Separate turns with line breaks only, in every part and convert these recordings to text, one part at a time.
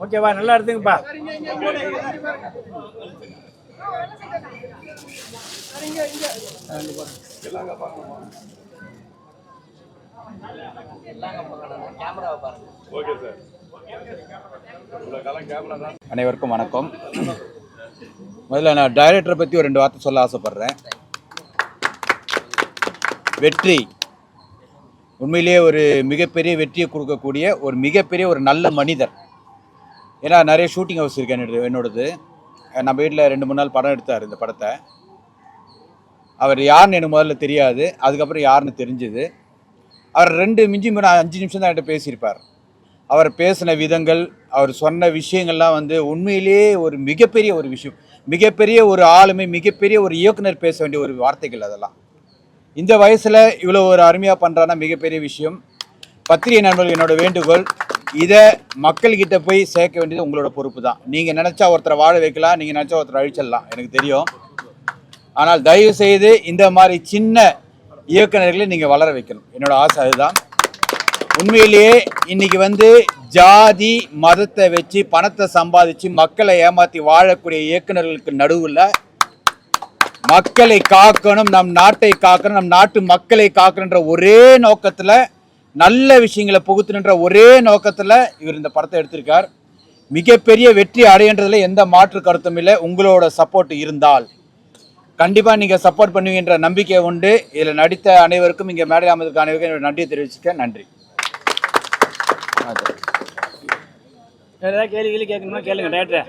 ஓகேவா நல்லா எடுத்துங்கப்பா
அனைவருக்கும் வணக்கம். முதல்ல நான் டைரக்டரை பற்றி ஒரு ரெண்டு வார்த்தை சொல்ல ஆசைப்பட்றேன். வெற்றி. உண்மையிலேயே ஒரு மிகப்பெரிய வெற்றியை கொடுக்கக்கூடிய ஒரு மிகப்பெரிய ஒரு நல்ல மனிதர். ஏன்னா நிறைய ஷூட்டிங் ஹவுஸ் இருக்கு என்னோட என்னோடது. நம்ம வீட்டில் ரெண்டு மூணு நாள் படம் எடுத்தார் இந்த படத்தை. அவர் யாருன்னு எனக்கு முதல்ல தெரியாது. அதுக்கப்புறம் யாருன்னு தெரிஞ்சுது. அவர் ரெண்டு மிஞ்சி நான் அஞ்சு நிமிஷம் தான் என்கிட்ட பேசியிருப்பார். அவர் பேசின விதங்கள் அவர் சொன்ன விஷயங்கள்லாம் வந்து உண்மையிலேயே ஒரு மிகப்பெரிய ஒரு விஷயம். மிகப்பெரிய ஒரு ஆளுமை மிகப்பெரிய ஒரு இயக்குனர் பேச வேண்டிய ஒரு வார்த்தைகள் அதெல்லாம். இந்த வயசில் இவ்வளோ ஒரு அருமையாக பண்ணுறான்னா மிகப்பெரிய விஷயம். பத்திரிகை நண்பர்கள் என்னோட வேண்டுகோள் இதை மக்கள்கிட்ட போய் சேர்க்க வேண்டியது உங்களோட பொறுப்பு தான் நீங்கள் நினச்சா ஒருத்தரை வாழ வைக்கலாம் நீங்கள் நினச்சா ஒருத்தரை அழிச்சிடலாம் எனக்கு தெரியும். ஆனால் தயவு செய்து இந்த மாதிரி சின்ன இயக்குனர்களை நீங்கள் வளர வைக்கணும். என்னோட ஆசை அதுதான். உண்மையிலேயே இன்னைக்கு வந்து ஜாதி மதத்தை வச்சு பணத்தை சம்பாதிச்சு மக்களை ஏமாத்தி வாழக்கூடிய இயக்குனர்களுக்கு நடுவில் மக்களை காக்கணும் நம் நாட்டை காக்கணும் நம் நாட்டு மக்களை காக்கணுன்ற ஒரே நோக்கத்தில் நல்ல விஷயங்களை புகுத்தணுன்ற ஒரே நோக்கத்தில் இவர் இந்த படத்தை எடுத்திருக்கார். மிகப்பெரிய வெற்றி அடையன்றதில் எந்த மாற்று கருத்தும் இல்லை. உங்களோட சப்போர்ட் இருந்தால். கண்டிப்பாக நீங்கள் சப்போர்ட் பண்ணுவீங்கன்ற நம்பிக்கை உண்டு. இதில் நடித்த அனைவருக்கும் இங்கே மேடை அமைதிக்கு அனைவருக்கும் நன்றியை தெரிவிச்சுக்க நன்றி.
ஏதாவது கேள்வி கேள்வி கேட்கணுமா? கேளுங்க டேரக்டர்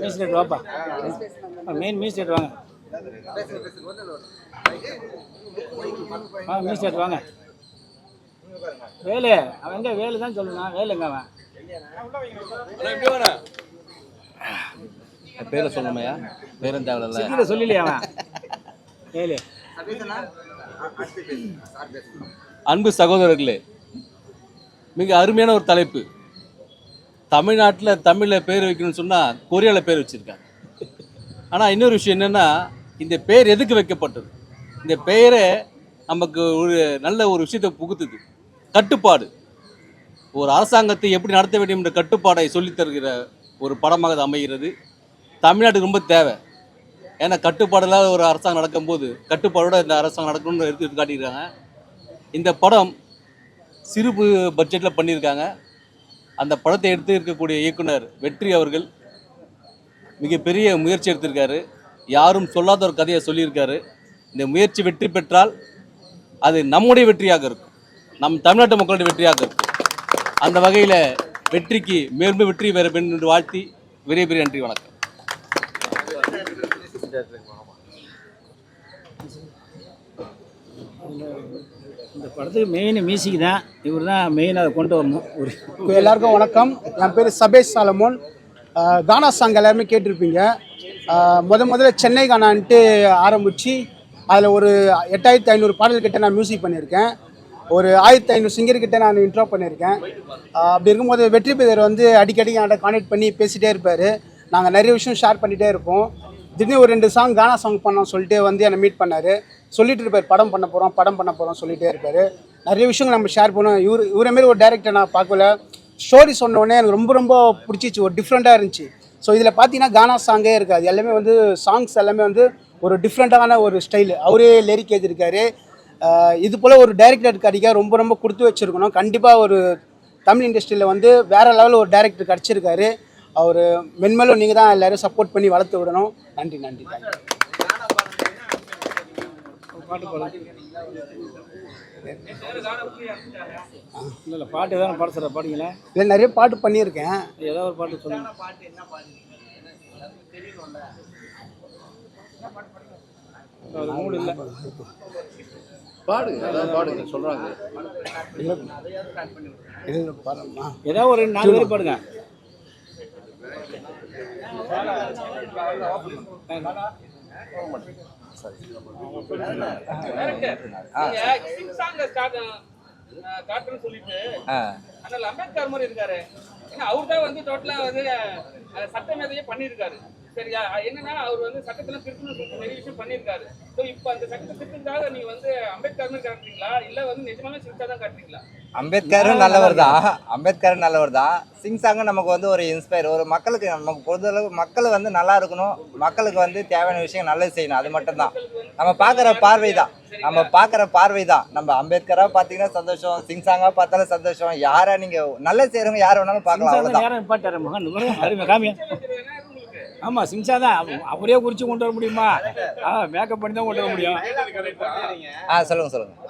மீஸ் ரேட் வாப்பா. மெயின் மீஸ் ரேட் வாங்க. ஆ மீஸ் ரேட் வாங்க. வேலு அவன் எங்க? வேலு தான் சொல்லணும் வேலுங்க அவன்.
பேரை சொல்லணுமையா? பேரும் தேவையில்ல
சொல்லலையே அவன். வேலு
அன்பு சகோதரர்களே மிக அருமையான ஒரு தலைப்பு. தமிழ்நாட்டில் தமிழில் பேர் வைக்கணும்னு சொன்னால் கொரியாவில் பேர் வச்சுருக்காங்க. ஆனால் இன்னொரு விஷயம் என்னென்னா இந்த பேர் எதுக்கு வைக்கப்பட்டது? இந்த பெயரை நமக்கு ஒரு நல்ல ஒரு விஷயத்தை புகுத்துது. கட்டுப்பாடு. ஒரு அரசாங்கத்தை எப்படி நடத்த வேண்டும் என்ற கட்டுப்பாடை சொல்லித் தருகிற ஒரு படமாக அது அமைகிறது. தமிழ்நாட்டுக்கு ரொம்ப தேவை. ஏன்னா கட்டுப்பாடு இல்லாத ஒரு அரசாங்கம் நடக்கும்போது கட்டுப்பாடோடு இந்த அரசாங்கம் நடக்கணும்னு எடுத்து காட்டியிருக்காங்க. இந்த படம் சிறு பட்ஜெட்டில் பண்ணியிருக்காங்க. அந்த படத்தை எடுத்து இருக்கக்கூடிய இயக்குனர் வெற்றி அவர்கள் மிகப்பெரிய முயற்சி எடுத்திருக்காரு. யாரும் சொல்லாத ஒரு கதையை சொல்லியிருக்காரு. இந்த முயற்சி வெற்றி பெற்றால் அது நம்முடைய வெற்றியாக இருக்கும். நம் தமிழ்நாட்டு மக்களுடைய வெற்றியாக இருக்கும். அந்த வகையில் வெற்றிக்கு மேலும் வெற்றி பெற வேண்டும் என்று வாழ்த்தி பெரிய பெரிய நன்றி வணக்கம்.
இந்த படத்துக்கு மெயின் மியூசிக் தான் இவர் தான் மெயின் அதை கொண்டு வரணும். ஒரு
எல்லாருக்கும் வணக்கம். என் பேர் சபேஷ் சாலமோன். கானா சாங் எல்லாருமே கேட்டிருப்பீங்க. முத முதல்ல சென்னை கானான்ட்டு ஆரம்பித்து அதில் ஒரு எட்டாயிரத்தி ஐநூறு பாடல் கிட்ட நான் மியூசிக் பண்ணியிருக்கேன். ஒரு ஆயிரத்தி ஐநூறு சிங்கர்கிட்ட நான் இன்ட்ரோ பண்ணியிருக்கேன். அப்படி இருக்கும்போது வெற்றி பெயர் வந்து அடிக்கடி என்கிட்ட கான்டாக்ட் பண்ணி பேசிகிட்டே இருப்பார். நாங்கள் நிறைய விஷயம் ஷேர் பண்ணிகிட்டே இருப்போம். திடீர்னு ஒரு ரெண்டு சாங் கானா சாங் பண்ணோம் சொல்லிட்டு வந்து என்னை மீட் பண்ணார். சொல்லிட்டு இருப்பார் படம் பண்ண போகிறோம் படம் பண்ண போகிறோம் சொல்லிகிட்டே இருப்பார். நிறைய விஷயங்கள் நம்ம ஷேர் பண்ணோம் இவர் இவரை மாரி ஒரு டேரக்டர் நான் பார்க்கல. ஸ்டோரி சொன்னோடனே எனக்கு ரொம்ப ரொம்ப பிடிச்சிச்சு. ஒரு டிஃப்ரெண்ட்டாக இருந்துச்சு. ஸோ இதில் பார்த்தீங்கன்னா கானா சாங்கே இருக்காது. எல்லாமே வந்து சாங்ஸ் எல்லாமே வந்து ஒரு டிஃப்ரெண்ட்டான ஒரு ஸ்டைலு அவரே லிரிக் எழுதியிருக்காரு. இது போல் ஒரு டைரக்டர் கிடைக்க ரொம்ப ரொம்ப கொடுத்து வச்சுருக்கணும். கண்டிப்பாக ஒரு தமிழ் இண்டஸ்ட்ரியில் வந்து வேறு லெவலில் ஒரு டைரக்டர் கிடச்சிருக்காரு. அவர் மென்மேலும் நீங்கள் தான் எல்லோரும் சப்போர்ட் பண்ணி வளர்த்து விடணும். நன்றி நன்றி
இல்லை இல்லை பாட்டு எதாவது பாட சொல்கிற பாடுங்களா
இல்லை நிறைய பாட்டு பண்ணியிருக்கேன்.
ஏதாவது ஒரு பாட்டு சொல்லுங்க. மூடு இல்லை.
பாடுங்க பாடுங்க சொல்கிறாங்க
ஏதாவது ஒரு நாலு பேர் பாடுங்க.
சொல்லிட்டு ஆனால் அம்பேத்கர் மாதிரி இருக்காரு. ஏன்னா அவர் தான் வந்து டோட்டலா வந்து அஹ், சட்ட மேதையே பண்ணியிருக்காரு. சரியா? என்னன்னா அவர் வந்து சட்டத்துல திருத்தணும் சொல்லிட்டு நிறைய விஷயம் பண்ணியிருக்காரு. ஸோ இப்போ அந்த சட்டத்தை திருத்ததுக்காக நீங்க வந்து அம்பேத்கர்னு காட்டுறீங்களா? இல்ல வந்து நிஜமாவே சிரிச்சா தான் காட்டுறீங்களா?
அம்பேத்கரும் நல்லவர் தான் அம்பேத்கரும் நல்லவர் தான் சிங் சாங்கும் நமக்கு வந்து ஒரு இன்ஸ்பயர் ஒரு மக்களுக்கு நமக்கு பொறுத்தளவு மக்கள் வந்து நல்லா இருக்கணும். மக்களுக்கு வந்து தேவையான விஷயம் நல்லது செய்யணும். அது மட்டும்தான். நம்ம பார்க்குற பார்வை தான் நம்ம பார்க்குற பார்வை தான் நம்ம அம்பேத்கராக பார்த்தீங்கன்னா சந்தோஷம். சிங் சாங்காக பார்த்தாலும் சந்தோஷம். யாரை நீங்கள் நல்லது செய்கிறவங்க யார் வேணாலும் பார்க்கலாம். அவ்வளோதான்
நேரம் நிப்பாட்டாரு மகன்? அருமை காமியா? ஆமா சிங்சா தான். அவ- அவரே குறிச்சு கொண்டு வர முடியுமா? ஆ மேக்கப் பண்ணி தான் கொண்டு வர முடியும்.
ஆ சொல்லுங்கள் சொல்லுங்கள்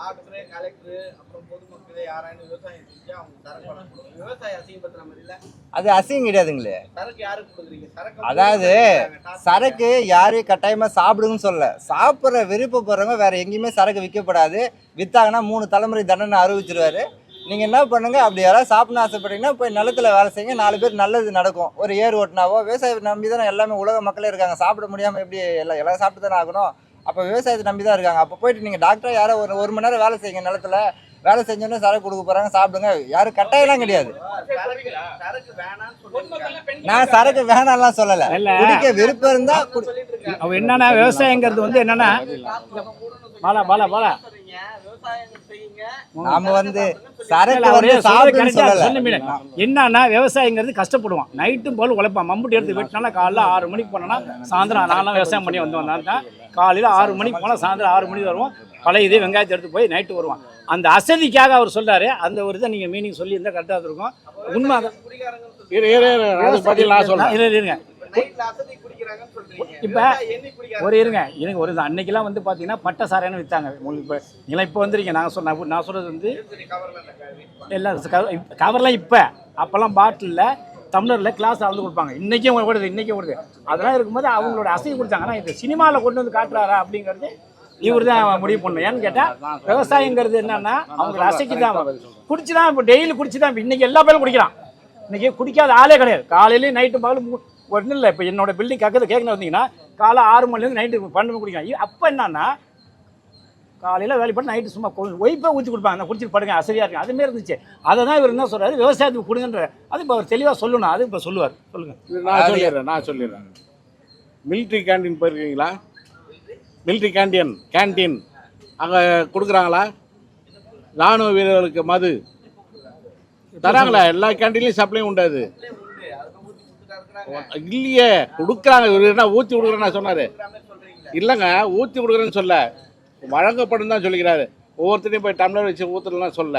விவசாயம் செஞ்சு அவங்க சரக்கு விவசாயம் அசிங்கப்படுத்துற
அது அசிங்கம் கிடையாதுங்களே.
சரக்கு யாருக்கு கொடுக்குறீங்க? சரக்கு
அதாவது சரக்கு யாரையும் கட்டாயமா சாப்பிடுங்கன்னு சொல்ல சாப்பிட்ற விருப்பப்படுறவங்க வேற எங்கேயுமே சரக்கு விற்கப்படாது. வித்தாங்கன்னா மூணு தலைமுறை தண்டனை அறிவிச்சிருவாரு. நீங்க என்ன பண்ணுங்க? அப்படி யாராவது சாப்பிடணும் ஆசைப்பட்டீங்கன்னா போய் நிலத்துல வேலை செய்யுங்க. நாலு பேர் நல்லது நடக்கும். ஒரு ஏர் ஓட்டினாவோ விவசாயத்தை நம்பி தானே எல்லாமே உலக மக்களே இருக்காங்க. சாப்பிட முடியாம எப்படி எல்லாம் எல்லாம் சாப்பிட்டு தானே ஆகணும்? அப்போ விவசாயத்தை நம்பி தான் இருக்காங்க. அப்போ போயிட்டு நீங்கள் டாக்டர் யாரோ ஒரு ஒரு மணி நேரம் வேலை செய்யுங்க நிலத்துல. வேலை செஞ்சோன்னே சரக்கு கொடுக்க போறாங்க சாப்பிடுங்க. யாரும் கட்டாயம்லாம் கிடையாது. நான் சரக்கு வேணாம்லாம் சொல்லலை.
இல்ல.
குடிக்க விருப்பம் இருந்தா குடி
சொல்லிட்டு இருக்காங்க
அவ என்னன்னா விவசாயங்கிறது வந்து என்னன்னா பாலா பாலா பாலா
சொல்றீங்க விவசாயம் செய்யுங்க.
நாம வந்து.
என்னன்னா விவசாயிங்கிறது கஷ்டப்படுவான். நைட்டும் போல உழைப்பான். மம்புட்டி எடுத்து வெட்டினால காலைல ஆறு மணிக்கு போனோம்னா சாயந்தரம் நான்லாம் விவசாயம் பண்ணி வந்து வந்தாங்க காலையில் ஆறு மணிக்கு போனால் சாயந்தரம் ஆறு மணிக்கு வருவோம் பழைய இதே வெங்காயத்தை எடுத்து போய் நைட்டு வருவான். அந்த அசதிக்காக அவர் சொல்றாரு. அந்த ஒரு இதை நீங்கள் மீனிங் சொல்லியிருந்தா கரெக்டாக இருக்கும் உண்மை
நான்
இருங்க.
நைட்ல அசதி குடிக்கிறாங்கன்னு சொல்றீங்க.
இப்ப ஒரு இருங்க. இருங்க ஒரு. அன்னைக்கெல்லாம் வந்து பார்த்தீங்கன்னா பட்டை சாரைன்னு விற்றாங்க உங்களுக்கு இப்போ நீங்களாம் இப்போ வந்துருக்கீங்க நாங்கள் சொன்ன நான் சொல்கிறது வந்து எல்லாம் கவர்லாம் இப்போ. அப்போல்லாம் பாட்டிலில் டம்ளரில் கிளாஸ் அளந்து கொடுப்பாங்க. இன்றைக்கும் ஓடுது இன்றைக்கும் ஓடுது. அதெல்லாம் இருக்கும்போது அவங்களோட அசைவு கொடுத்தாங்க. ஆனால் இந்த சினிமாவில் கொண்டு வந்து காட்டுறாரா அப்படிங்கிறது இவர் தான் முடிவு பண்ணணும். ஏன்னு கேட்டால் விவசாயங்கிறது என்னன்னா அவங்களோட அசைக்கு தான் குடிச்சு தான் இப்போ டெய்லி குடிச்சு தான் இன்னைக்கு எல்லா பேரும் குடிக்கிறான் இன்னைக்கு குடிக்காத ஆளே கிடையாது. காலையிலேயும் நைட்டு பகல் ஒன்றும் இல்லை இப்போ என்னோட பில்டிங் கக்கத்தில் கேட்கணும் வந்தீங்கன்னா காலை ஆறு மணிலேருந்து நைட்டு பன்னெண்டு மணி குடிக்கிறான் அப்போ என்னன்னா காலையில் வேலை பண்ணி நைட்டு சும்மா ஒய்ஃபை ஊற்றி கொடுப்பாங்க. அந்த குடிச்சிட்டு படுங்க அசதியாக இருக்கும் அதுமாரி இருந்துச்சு. அதை தான் இவர் என்ன சொல்றாரு? விவசாயத்துக்கு கொடுங்கன்ற. அது இப்போ அவர் தெளிவாக சொல்லணும். அது இப்போ சொல்லுவார். சொல்லுங்கள்
நான் சொல்லிடுறேன் நான் சொல்லிடுறேன். மிலிட்ரி கேண்டீன் போயிருக்கீங்களா? மிலிட்ரி கேண்டீன் கேண்டீன் அங்கே கொடுக்குறாங்களா? ராணுவ வீரர்களுக்கு மது. தராங்களா? எல்லா கேண்டீன்லையும் சப்ளை உண்டாது இல்லையே கொடுக்குறாங்க. இவர் என்ன ஊற்றி கொடுக்குறேன்னு சொன்னார். இல்லைங்க ஊற்றி கொடுக்குறேன்னு சொல்ல. வழங்கப்படும் தான் சொல்லிக்கிறாரு. ஒவ்வொருத்தரையும் போய் டம்ளர் வச்சு ஊற்றுலாம் சொல்ல.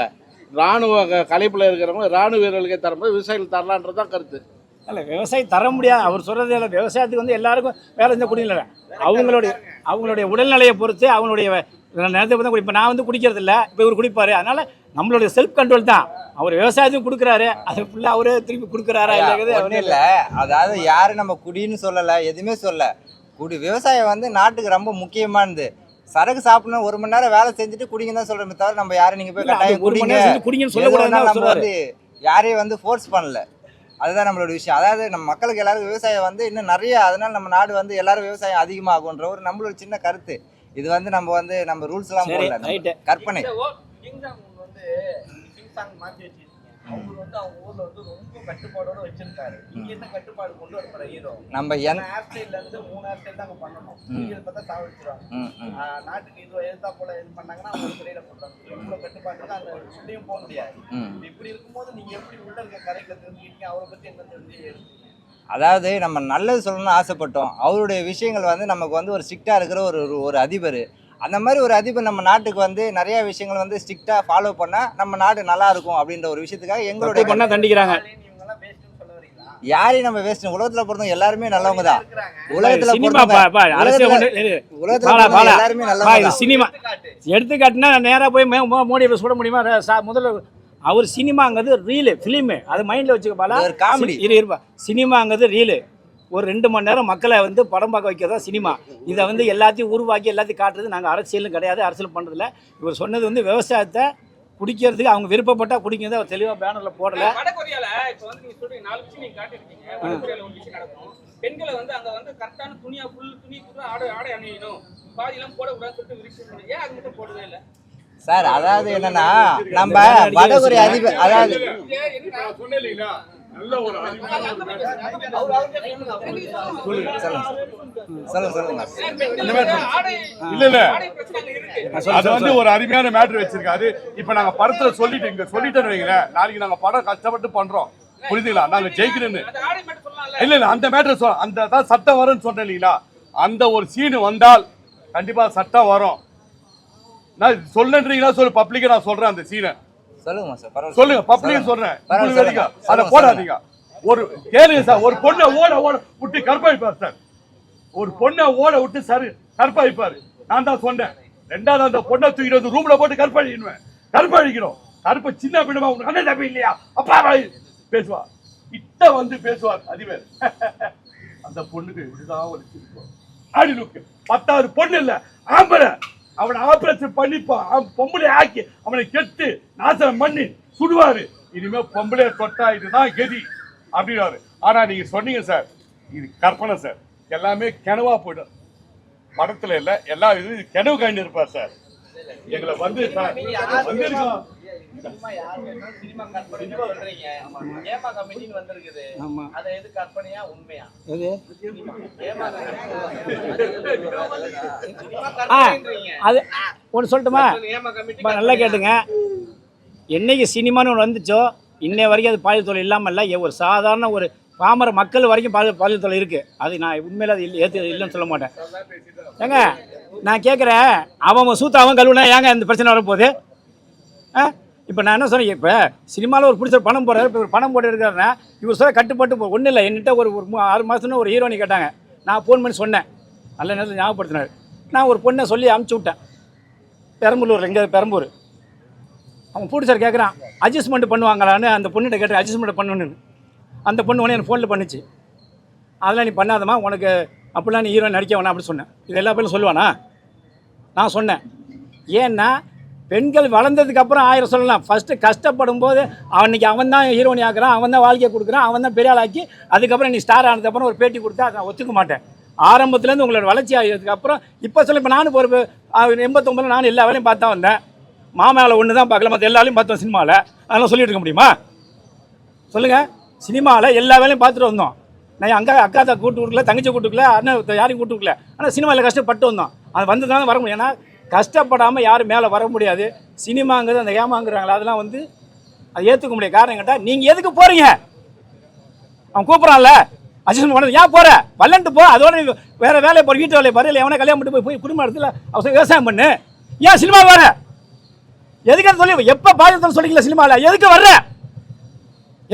ராணுவ கலைப்பில் இருக்கிறவங்க ராணுவ வீரர்களுக்கே தரும்போது விவசாயிகள் தரலான்றது தான் கருத்து.
இல்லை விவசாயம் தர முடியாது. அவர் சொல்கிறது இல்லை. விவசாயத்துக்கு வந்து எல்லாருக்கும் வேலை செஞ்ச குடிக்கல அவங்களுடைய அவங்களுடைய உடல்நிலையை பொறுத்து அவங்களுடைய நேரத்தை தான் இப்போ நான் வந்து குடிக்கிறது இல்லை இப்போ இவர் குடிப்பாரு. அதனால நம்மளுடைய செல்ஃப் கண்ட்ரோல் தான். அவர் விவசாயத்துக்கும் கொடுக்குறாரு. அது ஃபுல்லாக அவரே திருப்பி கொடுக்குறாரா இல்லைங்கிறது அவரே
இல்லை. அதாவது யாரும் நம்ம குடின்னு சொல்லலை எதுவுமே சொல்ல குடி விவசாயம் வந்து நாட்டுக்கு ரொம்ப முக்கியமானது. சரக்கு சாப்பிடணும் ஒரு மணி நேரம் வேலை செஞ்சுட்டு குடிங்க தான் சொல்றோமே தவிர நம்ம யாரும் நீங்க போய் கட்டாயம் குடிங்க.
குடிங்கன்னு அவர்
நம்ம வந்து யாரையும் வந்து ஃபோர்ஸ் பண்ணல. அதுதான் நம்மளோட விஷயம். அதாவது நம்ம மக்களுக்கு எல்லாருக்கும் விவசாயம் வந்து இன்னும் நிறைய அதனால நம்ம நாடு வந்து எல்லாரும் விவசாயம் அதிகமாகுன்ற ஒரு நம்மளோட சின்ன கருத்து. இது வந்து நம்ம வந்து நம்ம ரூல்ஸ் எல்லாம் போடல. கற்பனை.
கிங்சாங் வந்து அவங்க ஊர்ல வந்து ரொம்ப கட்டுப்பாடோட வச்சிருக்காரு. இங்க என்ன கட்டுப்பாடு கொண்டு வர ஹீரோ
நம்ம
ஹேர் ஸ்டைல்ல இருந்து மூணு ஹேர் ஸ்டைல் தான் பண்ணணும். சீரியல் பார்த்தா சாவடிச்சிருவாங்க. நாட்டுக்கு இது எழுத்தா போல இது பண்ணாங்கன்னா அவங்க சிறையில போடுறாங்க. இவ்வளவு கட்டுப்பாடு அந்த உள்ளேயும் போக முடியாது. இப்படி இருக்கும்போது நீங்க எப்படி உள்ள இருக்க தெரிஞ்சுக்கிட்டீங்க அவரை பத்தி என்ன தெரிஞ்சு
அதாவது நம்ம நல்லது சொல்லணும்னு ஆசைப்பட்டோம். அவருடைய விஷயங்கள் வந்து நமக்கு வந்து ஒரு ஸ்ட்ரிக்டாக இருக்கிற ஒரு- ஒரு அதிபர். அந்த மாதிரி ஒரு அதிபர் நம்ம நாட்டுக்கு வந்து நிறைய விஷயங்கள் வந்து ஸ்ட்ரிக்டாக ஃபாலோ பண்ணால் நம்ம நாடு நல்லா இருக்கும் அப்படின்ற ஒரு விஷயத்துக்காக எங்களுடைய
பண்ணால் தண்டிக்கிறாங்க.
இவங்க எல்லாம் வேஸ்ட்னு சொல்ல வரீங்களா?
யாரையும் நம்ம வேஸ்ட் உலகத்துல பொறுத்தவங்க எல்லாருமே நல்லவங்க தான். உலகத்துல உலகத்துல. எல்லாருமே
பா,
நல்லவங்க
சினிமா.
எடுத்துக்காட்டு.
எடுத்துக்காட்டுனா நேராக போய் மே- மோ- மோடியை சுட முடியுமா? முதல்ல அவர் சினிமாங்கிறது ரீலு ஃபிலிமு அது மைண்டில் வச்சுக்க பாலா.
இது ஒரு.
சி- இரு இருப்பா. சினிமாங்கிறது ரீலு ஒரு ரெண்டு மணி நேரம் மக்களை வந்து படம் பார்க்க வைக்கிறதா சினிமா. இதை வந்து எல்லாத்தையும் உருவாக்கி எல்லாத்தையும் காட்டுறது நாங்கள் அரசியலும் கிடையாது அரசியல் பண்ணுறதில்ல இவர் சொன்னது வந்து விவசாயத்தை குடிக்கிறதுக்கு அவங்க விருப்பப்பட்டா குடிக்கிறது அவர் தெளிவாக பேனரில் போடலை.
பெண்களை வந்து அங்க வந்து கரெக்டான துணியா ஃபுல் துணி ஆடை ஆடை அணியணும். பாதி எல்லாம் போடக்கூடாதுன்னு சொல்லிட்டு விரிச்சு ஏன் அது மட்டும் போடுறதே இல்ல?
சார் அதாவது என்னன்னா நம்ம வடகொரிய அதிபர் அதாவது
அது வந்து ஒரு அருமையான மேட்ரு வச்சிருக்காரு. இப்ப நாங்க படத்துல சொல்லிட்டு இங்க சொல்லிட்டேன்னு வைங்களேன். நாளைக்கு நாங்க படம் கஷ்டப்பட்டு பண்றோம். புரியுதுங்களா நாங்க ஜெயிக்கணும்னு. இல்ல இல்ல அந்த மேட்ரு அந்த தான் சட்டம் வரும்னு சொன்னேன் இல்லைங்களா அந்த ஒரு சீனு வந்தால் கண்டிப்பா சட்டம் வரும். நான் சொல்லுன்றீங்களா சொல்லு பப்ளிக்கா நான் சொல்றேன் அந்த சீனை
சொல்லுங்க சார் பரவாயில்ல
சொல்லுங்க பப்ளிக் சொல்றேன். உங்களுக்கு. அதை போடாதீங்க. ஒரு கேளுங்க சார் ஒரு பொண்ணை ஓட ஓட விட்டு கற்பழிப்பார் சார். ஒரு பொண்ணை ஓட விட்டு சார் கற்பழிப்பாரு. நான் தான் சொன்னேன். ரெண்டாவது அந்த பொண்ணை தூக்கிட்டு வந்து ரூம்ல போட்டு கற்பழிக்கணும். கற்பழிக்கணும். கற்ப சின்ன பின்னமா உனக்கு அண்ணன் தம்பி இல்லையா? அப்பா பேசுவா. இட்ட வந்து பேசுவார் அதிபர் அந்த பொண்ணுக்கு இதுதான் ஒரு சிரிப்பு. ஆடி லுக்கு பத்தாவது பொண்ணு இல்ல ஆம்பளை. அவனை ஆபரேஷன் பண்ணிப்பா அவன் பொம்பளை ஆக்கி அவனை கெட்டு நாசனம் பண்ணி சுடுவாரு. இனிமே பொம்பளை தொட்டா இதுதான் கதி அப்படின்னாரு. ஆனா நீங்க சொன்னீங்க சார் இது கற்பனை சார் எல்லாமே கிணவா போயிடும். படத்துல இல்ல எல்லா இது கிணவு கண்டு இருப்பார் சார் எங்களை வந்து சார் வந்திருக்கோம்
சினிமா யார் வேணும் சினிமா கற்பனை சொல்றீங்க. ஏமா கமிட்டின்னு வந்திருக்குது.
ஆமா.
அதை எது கற்பனையா உண்மையா?
எது?
ஏமா சினிமா
ஆ.
கற்பனைன்றீங்க
அது ஒன்று சொல்லட்டுமா? நல்லா கேட்டுங்க. என்னைக்கு சினிமான்னு ஒன்று வந்துச்சோ இன்னை வரைக்கும் அது பாலியல் தொழில் இல்லாமல் இல்லை ஒரு சாதாரண ஒரு பாமர மக்கள் வரைக்கும் பாலியல் பாலியல் தொழில் இருக்குது அது நான் உண்மையில அது இல்லை ஏற்று இல்லைன்னு சொல்ல மாட்டேன். ஏங்க நான் கேட்குறேன் அவன் அவன் சூத்த அவன் கழுவுனா ஏங்க இந்த பிரச்சனை வரப்போகுது? ஆ? இப்போ நான் என்ன சொன்னேன் இப்போ சினிமாவில் ஒரு பிடிச்ச பணம் போடுறாரு இப்போ ஒரு பணம் போட்டு இருக்காருன்னா இவர் சொல்ல கட்டுப்பட்டு போ ஒன்றும் இல்லை. என்கிட்ட ஒரு ஒரு ஆறு மாதம்னு ஒரு ஹீரோனி கேட்டாங்க. நான் ஃபோன் பண்ணி சொன்னேன். நல்ல நேரத்தில் ஞாபகப்படுத்தினார். நான் ஒரு பொண்ணை சொல்லி அமுச்சு விட்டேன். பெரம்பலூரில் எங்கே பெரம்பூர் அவன் பிடிச்சார் சார் கேட்குறான் அட்ஜஸ்ட்மெண்ட் பண்ணுவாங்களான்னு அந்த பொண்ணுகிட்ட கேட்டேன் அட்ஜஸ்ட்மெண்ட் பண்ணணுன்னு அந்த பொண்ணு உடனே எனக்கு ஃபோனில் பண்ணுச்சு. அதெல்லாம் நீ பண்ணாதம்மா உனக்கு அப்படிலாம் நீ ஹீரோ நடிக்க வேணாம் அப்படின்னு சொன்னேன். இது எல்லா பேரும் சொல்லுவானா? நான் சொன்னேன். ஏன்னா பெண்கள் வளர்ந்ததுக்கு அப்புறம் ஆயிரம் சொல்லலாம். ஃபஸ்ட்டு கஷ்டப்படும் போது அவனுக்கு அவன் தான் ஹீரோனி ஆக்குறான் அவன் தான் வாழ்க்கையை கொடுக்குறான் அவன் தான் பெரிய ஆளாக்கி அதுக்கப்புறம் நீ ஸ்டார் ஆனதுக்கப்புறம் ஒரு பேட்டி கொடுத்தா அதை நான் ஒத்துக்க மாட்டேன். ஆரம்பத்துலேருந்து உங்களோட வளர்ச்சி ஆகிறதுக்கு அப்புறம் இப்போ சொல்ல இப்போ நானும் ஒரு எண்பத்தொம்பதில் நானும் எல்லா வேலையும் பார்த்தா வந்தேன். மாமாவில் ஒன்று தான் பார்க்கல மற்ற எல்லா வேலையும் பார்த்தோம் சினிமாவில் அதெல்லாம் சொல்லிட்டு இருக்க முடியுமா? சொல்லுங்கள் சினிமாவில் எல்லா வேலையும் பார்த்துட்டு வந்தோம். நான் அங்கே அக்கா தான் கூட்டு கொடுக்கல தங்கச்சி கூட்டுக்கல அண்ணன் யாரையும் கூட்டு கொடுக்கல ஆனால் சினிமாவில் கஷ்டப்பட்டு வந்தோம். அது வந்து தான் வர முடியும். ஏன்னா கஷ்டப்படாமல் யாரும் மேலே வர முடியாது. சினிமாங்கிறது அந்த ஏமாங்குறாங்களா அதெல்லாம் வந்து அதை ஏற்றுக்க முடியாது காரணம் கேட்டால் நீங்கள் எதுக்கு போகிறீங்க அவன் கூப்பிட்றான்ல. அட்ஜஸ்ட்மெண்ட் பண்ணது ஏன் போகிற வல்லன்ட்டு போ. அதோட நீ வேறு வேலையை போகிற வீட்டு வேலையை பாரு. இல்லை எவனை கல்யாணம் பண்ணி போய் போய் குடும்ப இடத்துல அவசரம் விவசாயம் பண்ணு. ஏன் சினிமா வர? எதுக்கு சொல்லி எப்போ பாதித்தம் சொல்லிக்கல சினிமாவில் எதுக்கு வர்ற?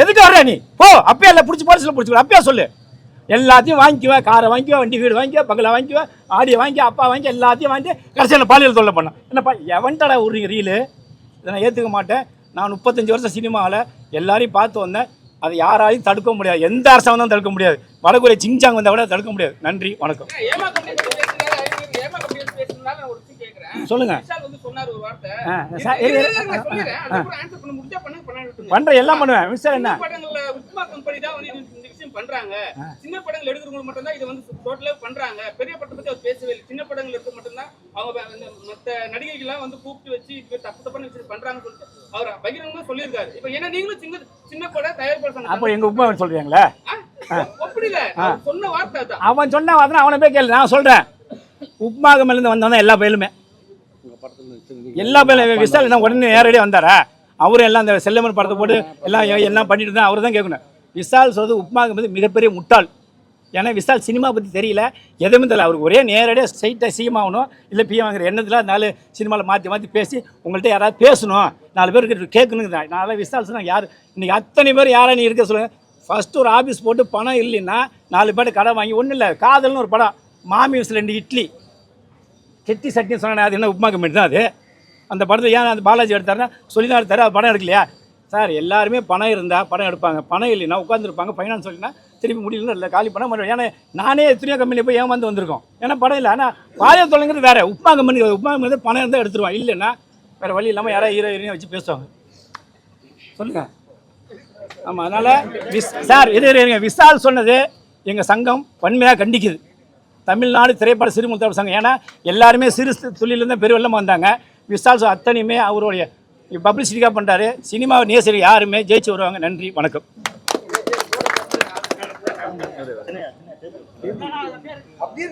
எதுக்கு வர்ற நீ? போ அப்பயே இல்லை பிடிச்சி போலீஸில் பிடிச்சி அப்பயே சொல்லு. எல்லாத்தையும் வாங்கிக்குவேன் காரை வாங்கிக்குவேன் வண்டி வீடு வாங்கிக்குவேன் பங்களா வாங்கிக்குவேன் ஆடியை வாங்கி அப்பா வாங்கி எல்லாத்தையும் வாங்கி கடைசியில் பாலியல் தொல்லை பண்ணேன் என்னப்பா எவன்டடா விட்றீங்க ரீலு? இதை நான் ஏற்றுக்க மாட்டேன். நான் முப்பத்தஞ்சு வருஷம் சினிமாவில் எல்லாரையும் பார்த்து வந்தேன். அதை யாராலையும் தடுக்க முடியாது. எந்த அரசாங்கம் தடுக்க முடியாது. வடகொரிய சிங்சாங் வந்தால் கூட தடுக்க முடியாது. நன்றி வணக்கம். சொல்லுங்க. பண்ற எல்லாம் பண்ணுவேன். மிஸ்டர் என்ன?
உப்மா பண்றாங்க. சின்ன படங்கள் எடுக்கிறவங்க மட்டும் தான் இதை வந்து டோட்டலாக பண்றாங்க. பெரிய படத்தை பத்தி அவர் பேசவே இல்லை. சின்ன படங்கள் எடுத்து மட்டும்தான் அவங்க மத்த நடிகைகள்லாம் வந்து கூப்பிட்டு வச்சு தப்பு தப்பான விஷயம் பண்றாங்கன்னு சொல்லிட்டு அவர் பகிரங்கமா சொல்லியிருக்காரு. இப்ப ஏன்னா நீங்களும் சின்ன சின்ன படம் தயாரிப்பாளர்
அப்போ எங்க உப்புமா சொல்றீங்களா? அவன் சொன்ன வார்த்தை அவனை போய் கேளு. நான் சொல்றேன். உப்மாகமிலிருந்து வந்தவன் எல்லா பயிலுமே எல்லா விசால் உடனே நேரடியாக வந்தாரா? அவரும் எல்லாம் அந்த செல்லமன் படத்தை போட்டு எல்லாம் எல்லாம் பண்ணிட்டு தான் அவர் தான் கேட்கணும் விசால் சொல்றது உப்மாகம் வந்து மிகப்பெரிய முட்டாள். ஏன்னா விசால் சினிமா பற்றி தெரியல. எதுவுமே தெரியல. அவருக்கு ஒரே நேரடியாக ஸ்ட்ரைட்டாக சிஎம் ஆகணும். இல்லை பிஎம் வாங்குற எண்ணத்தில் நாலு சினிமாவில் மாற்றி மாற்றி பேசி உங்கள்கிட்ட யாராவது பேசணும். நாலு பேருக்கு கேட்கணுங்க தான் நான் விசால் சொன்னால் யார்? இன்றைக்கி அத்தனை பேர் யாரை நீ இருக்க சொல்லுங்கள் ஃபஸ்ட்டு ஒரு ஆஃபீஸ் போட்டு பணம் இல்லைன்னா நாலு பேர் கடை வாங்கி ஒன்றும் இல்லை காதல்னு ஒரு படம். மாமி விசில் ரெண்டு இட்லி. கெட்டி சட்னி சொன்னேன் அது என்ன உப்புமா கம்பெனி தான் அது? அந்த படத்தில் ஏன் அந்த பாலாஜி எடுத்தாருன்னா சொல்லி தான் எடுத்தாரு அது படம் எடுக்கலையா சார் எல்லாருமே பணம் இருந்தால் படம் எடுப்பாங்க. பணம் இல்லைன்னா உட்காந்துருப்பாங்க ஃபைனான்ஸ் சொல்லினா திருப்பி முடியலன்னு இல்லை காலி பண்ண மாட்டேன் ஏன்னா நானே எத்தனையோ கம்பெனி போய் ஏமாந்து வந்திருக்கோம்? ஏன்னா படம் இல்லை. ஆனால் பாலியல் தொலைங்கிறது வேறு. உப்புமா கம்பெனி உப்மா கம்பெனி பணம் இருந்தால் எடுத்துருவான். இல்லைன்னா வேறு வழி இல்லாமல் யாராவது ஹீரோ ஹீரோயின் வச்சு பேசுவாங்க. சொல்லுங்கள் ஆமாம் அதனால் விஸ் சார் இது இருங்க விசால் சொன்னது எங்கள் சங்கம் வன்மையாக கண்டிக்குது. தமிழ்நாடு திரைப்பட சிறுமுத்த திரைப்பட ஏன்னா எல்லாருமே சிறு தொழிலேருந்து பெருவெல்லாம் வந்தாங்க. வந்தாங்க விசால்ஸ் அத்தனையுமே அவருடைய பப்ளிசிட்டிக்காக பண்ணுறாரு சினிமாவை நேசர் யாருமே ஜெயிச்சு வருவாங்க. நன்றி வணக்கம். அப்படியே